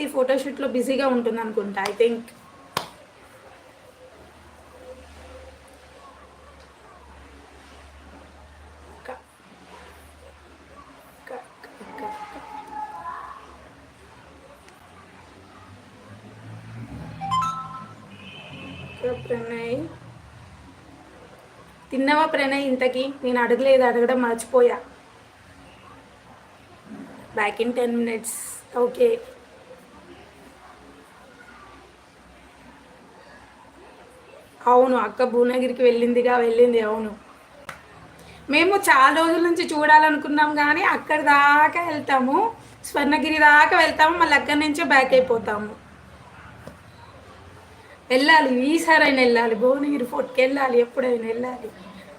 వచ్చేసి ఫోటోషూట్లో బిజీగా ఉంటుంది అనుకుంటా ఐ థింక్ ప్రణయ్. తిన్నావా ప్రణయ్ ఇంతకి? నేను అడగలేదు అడగడం మర్చిపోయా. Back in ten minutes okay అవును అక్క భువనగిరికి వెళ్ళిందిగా వెళ్ళింది అవును. మేము చాలా రోజుల నుంచి చూడాలనుకున్నాం కానీ అక్కడి దాకా వెళ్తాము. స్వర్ణగిరి దాకా వెళ్తాము మళ్ళీ అక్కడి నుంచే బ్యాక్ అయిపోతాము. వెళ్ళాలి ఈసారైనా వెళ్ళాలి. భువనగిరి ఫోర్ట్కి వెళ్ళాలి ఎప్పుడైనా వెళ్ళాలి.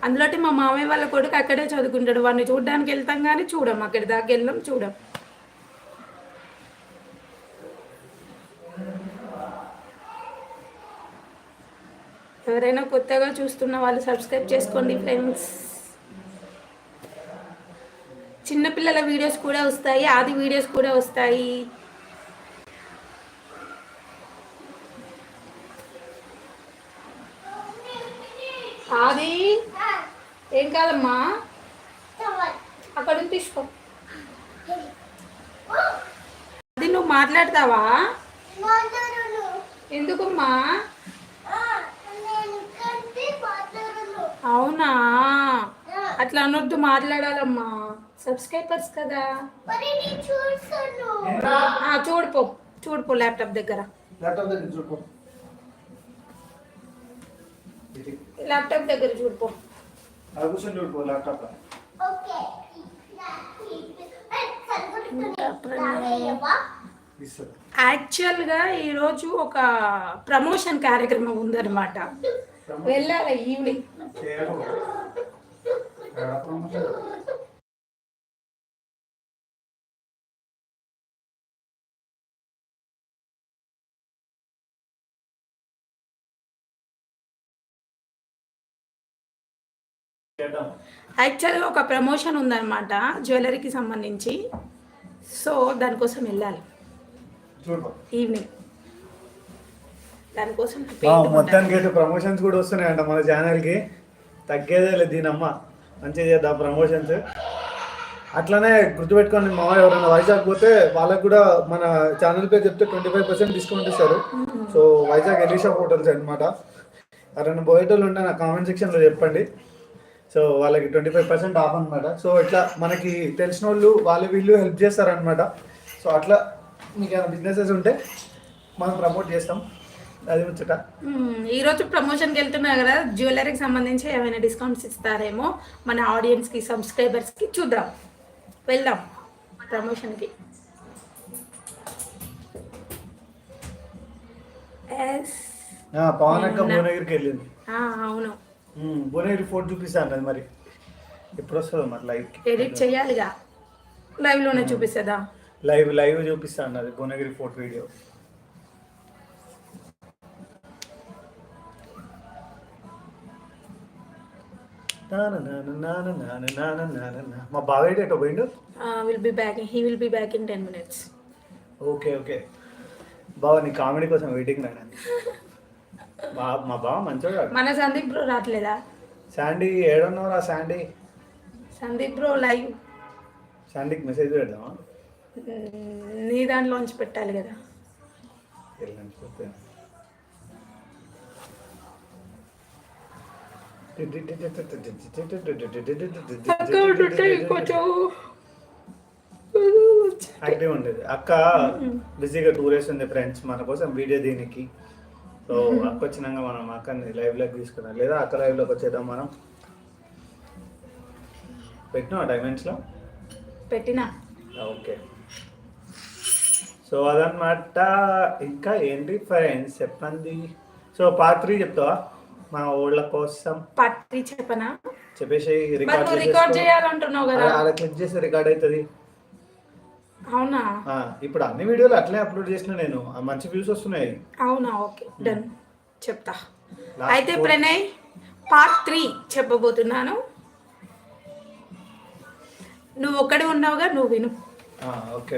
అందులోటి మా మామయ్య వాళ్ళ కొడుకు అక్కడే చదువుకుంటాడు. వాడిని చూడడానికి వెళ్తాం కానీ చూడం అక్కడి దాకా వెళ్ళాం చూడం. ఎవరైనా కొత్తగా చూస్తున్న వాళ్ళు సబ్స్క్రైబ్ చేసుకోండి ఫ్రెండ్స్ చిన్నపిల్లల వీడియోస్ కూడా వస్తాయి ఆది వీడియోస్ కూడా వస్తాయి. ఆది ఏం కాదమ్మా? అక్కడ తీసుకో. అది నువ్వు మాట్లాడతావా? ఎందుకమ్మా అవునా అట్లా అనొద్దు మాట్లాడాలమ్మా. సబ్స్క్రైబర్స్ కదా. ఆ, చూడుపో చూడుపో ల్యాప్టాప్ దగ్గర. ల్యాప్టాప్ దగ్గర చూడుపో యాక్చువల్గా ఈరోజు ఒక ప్రమోషన్ కార్యక్రమం ఉందన్నమాట. వెళ్ళాలి ఈవినింగ్ చేయడం ఎక్కడ ప్రమోషన్? చేద్దాం యాక్చువల్గా ఒక ప్రమోషన్ ఉందన్నమాట జ్యువెలరీకి సంబంధించి. సో దానికోసం వెళ్ళాలి. ఈవినింగ్ దానికోసం. మొత్తానికి అయితే ప్రమోషన్స్ కూడా వస్తున్నాయంట మన ఛానల్కి తగ్గేదే లేదు దీనమ్మ. మంచిగా చేద్దాం ప్రమోషన్స్ అట్లనే గుర్తుపెట్టుకొని మా ఎవరైనా వైజాగ్ పోతే వాళ్ళకు కూడా మన ఛానల్ పేరు చెప్తే ట్వంటీ ఫైవ్ పర్సెంట్ డిస్కౌంట్ ఇస్తారు సో వైజాగ్ ఎలీషా హోటల్స్ అనమాట ఎవరైనా పోయేటోళ్ళు ఉంటే నా కామెంట్ సెక్షన్లో చెప్పండి. సో వాళ్ళకి ట్వంటీ ఫైవ్ పర్సెంట్ ఆఫ్ అనమాట సో ఇట్లా మనకి తెలిసిన వాళ్ళు వాళ్ళు వీళ్ళు హెల్ప్ చేస్తారనమాట సో అట్లా మీకు ఏమైనా బిజినెసెస్ ఉంటే మనం ప్రమోట్ చేస్తాం. అది ముచ్చట మ్మ్. ఈరోజు ప్రమోషన్కి వెళ్తున్నా కదా జ్యువెలరీకి సంబంధించి ఏమైనా డిస్కౌంట్స్ ఇస్తారేమో మన ఆడియన్స్కి సబ్స్క్రైబర్స్కి చూద్దాం. వెళ్దాం ప్రమోషన్కి ఎస్ ఆ, పవన్ అక్క భువనగిరికి వెళ్ళింది. అవును. భువనగిరి ఫోర్ట్ చూపిస్తా అన్నది మరి. ఎప్పుడు వస్తుందో మరి లైవ్ ఎడిట్ చేయాలిగా. లైవ్లోనే చూపిస్తుందా? లైవ్ లైవ్ చూపిస్తా అన్నది భువనగిరి ఫోర్ట్ వీడియో. మా బావేటి ఎటో పోయిండు will be back he will be back in ten minutes okay okay బావ నీ కామెడీ కోసం వెయిటింగ్ నాయన మా మా బావ మంచోడు మన సందీప్ బ్రో రావట్లేదా శాండీ ఏడున్నావు శాండీ సందీప్ బ్రో లైవ్ శాండీకి మెసేజ్ పెడదామా నీ దాంట్లోంచి పెట్టాలి కదా యాక్టివ్ ఉండేది అక్క బిజీగా టూర్ వేస్తుంది ఫ్రెండ్స్ మన కోసం వీడియో దీనికి. సో అక్క వచ్చినాక మనం అక్కని లైవ్లోకి తీసుకున్నాం. లేదా అక్క లైవ్లోకి వచ్చేద్దాం మనం. పెట్టినా డైమండ్స్లో? పెట్టినా. ఓకే. సో అదనమాట ఇంకా ఏంటి ఫ్రెండ్స్ చెప్పండి. సో పార్ట్ త్రీ చెప్తావా? మా ఊళ్ళ కోసం. పత్రి చెప్పనా? చెప్పేసి నువ్వు రికార్డ్ చేయాలంటున్నావు కదా. అలా క్లిక్ చేస్తే రికార్డ్ అవుతుంది. అవునా? ఇప్పుడు అన్ని వీడియోలు అట్లే అప్లోడ్ చేసిన నేను. మంచి వ్యూస్ వస్తున్నాయి. అవునా? ఓకే డన్ చెప్తా. అయితే ప్రణయ్ పార్ట్ త్రీ చెప్పబోతున్నాను. నువ్వు ఒక్కడే ఉన్నావుగా నువ్వు విను. ఓకే